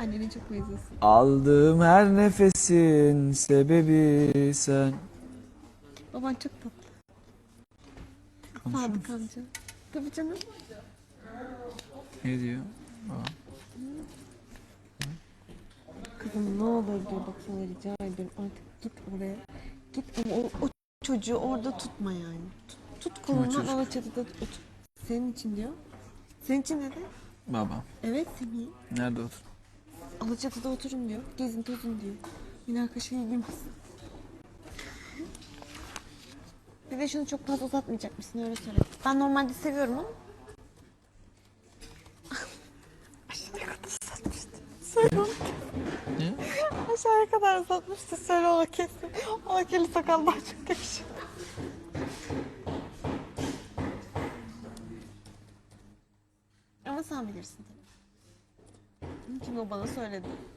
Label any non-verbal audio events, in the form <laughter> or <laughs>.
Annenin çok benziyorsun. Aldığım her nefesin sebebi sen. Baban çok tatlı. Sadık amca. Tabii canım. Ne diyor? Aa, Kızım ne olur diyor bak sana rica ederim artık git oraya. Git ama o, o çocuğu orada tutma yani. Tut, tut kolundan çocuk? Alaçatı'da otur. Senin için diyor. Senin için ne de? Baba. Evet Semih. Nerede otur? Alaçatı'da oturun diyor. Gezin tozun diyor. Münakaşa ilgimiz. Bir de şunu çok fazla uzatmayacak mısın öyle söyle. Ben normalde seviyorum ama. <laughs> Aşağıya kadar uzatmıştı. Söyle onu. Ne? Aşağıya kadar uzatmıştı. Söyle ona kesin. Ona kirli sakal daha çok yakışıyor. Ama sen bilirsin tabii. Çünkü o bana söyledi.